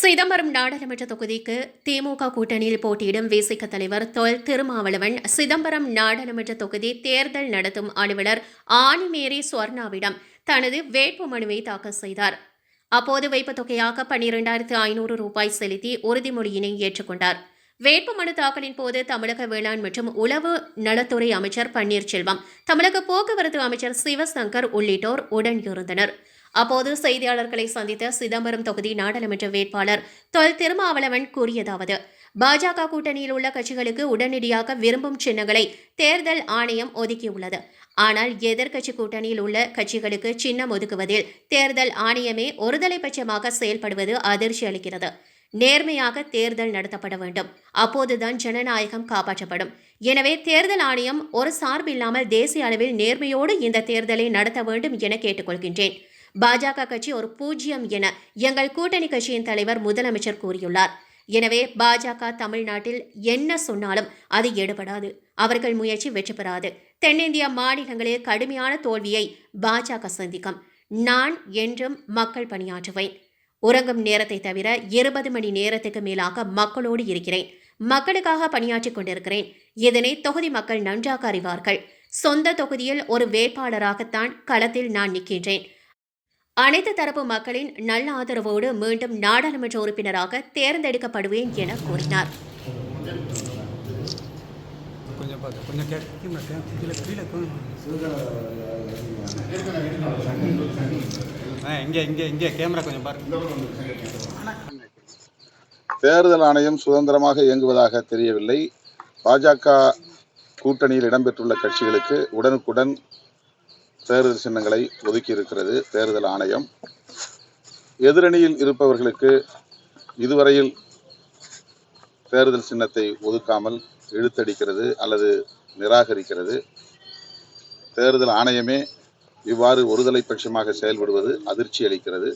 சிதம்பரம் நாடாளுமன்ற தொகுதிக்கு திமுக கூட்டணியில் போட்டியிடும் விசிக தலைவர் தொல் திருமாவளவன் சிதம்பரம் நாடாளுமன்ற தொகுதி தேர்தல் நடத்தும் அலுவலர் ஆணிமேரி ஸ்வர்ணாவிடம் தனது வேட்புமனுவை தாக்கல் செய்தார். அப்போது வைப்பு தொகையாக பன்னிரெண்டாயிரத்து ஐநூறு ரூபாய் செலுத்தி உறுதிமொழியினை ஏற்றுக்கொண்டார். வேட்புமனு தாக்கலின் போது தமிழக வேளாண் மற்றும் உளவு நலத்துறை அமைச்சர் பன்னீர்செல்வம் தமிழக போக்குவரத்து அமைச்சர் சிவசங்கர் உள்ளிட்டோர் உடன் இருந்தனர். அப்போது செய்தியாளர்களை சந்தித்த சிதம்பரம் தொகுதி நாடாளுமன்ற வேட்பாளர் தொல் திருமாவளவன் கூறியதாவது பாஜக கூட்டணியில் உள்ள கட்சிகளுக்கு உடனடியாக விரும்பும் சின்னங்களை தேர்தல் ஆணையம் ஒதுக்கியுள்ளது. ஆனால் எதிர்க்கட்சி கூட்டணியில் உள்ள கட்சிகளுக்கு சின்னம் ஒதுக்குவதில் தேர்தல் ஆணையமே ஒருதலை பட்சமாக செயல்படுவது அதிர்ச்சி அளிக்கிறது. நேர்மையாக தேர்தல் நடத்தப்பட வேண்டும். அப்போதுதான் ஜனநாயகம் காப்பாற்றப்படும். எனவே தேர்தல் ஆணையம் ஒரு சார்பில்லாமல் தேசிய அளவில் நேர்மையோடு இந்த தேர்தலை நடத்த வேண்டும் என கேட்டுக்கொள்கின்றேன். பாஜக கட்சி ஒரு பூஜ்ஜியம் என எங்கள் கூட்டணி கட்சியின் தலைவர் முதலமைச்சர் கூறியுள்ளார். எனவே பாஜக தமிழ்நாட்டில் என்ன சொன்னாலும் அது எடுபடாது. அவர்கள் முயற்சி வெற்றி பெறாது. தென்னிந்திய மாநிலங்களில் கடுமையான தோல்வியை பாஜக சந்திக்கும். நான் என்றும் மக்கள் பணியாற்றுவேன். உறங்கும் நேரத்தை தவிர இருபது மணி நேரத்துக்கு மேலாக மக்களோடு இருக்கிறேன். மக்களுக்காக பணியாற்றிக் கொண்டிருக்கிறேன். இதனை தொகுதி மக்கள் நன்றாக அறிவார்கள். சொந்த தொகுதியில் ஒரு வேட்பாளராகத்தான் களத்தில் நான் நிற்கின்றேன். அனைத்து தரப்பு மக்களின் நல்ல ஆதரவோடு மீண்டும் நாடாளுமன்ற உறுப்பினராக தேர்ந்தெடுக்கப்படுவேன் என கூறினார். கொஞ்சம் பார்த்து கொஞ்சம் கே கீழே கே கீழே கீழே ஆ இங்கே இங்கே இங்கே கேமரா கொஞ்சம் பாருங்க தேர்தல் ஆணையம் சுதந்திரமாக இயங்குவதாக தெரியவில்லை. பாஜக கூட்டணியில் இடம்பெற்றுள்ள கட்சிகளுக்கு உடனுக்குடன் தேர்தல் சின்னங்களை ஒதுக்கி இருக்கிறது தேர்தல் ஆணையம். எதிரணியில் இருப்பவர்களுக்கு இதுவரையில் தேர்தல் சின்னத்தை ஒதுக்காமல் இழுத்தடிக்கிறது அல்லது நிராகரிக்கிறது. தேர்தல் ஆணையமே இவ்வாறு ஒருதலை பட்சமாக செயல்படுவது அதிர்ச்சி அளிக்கிறது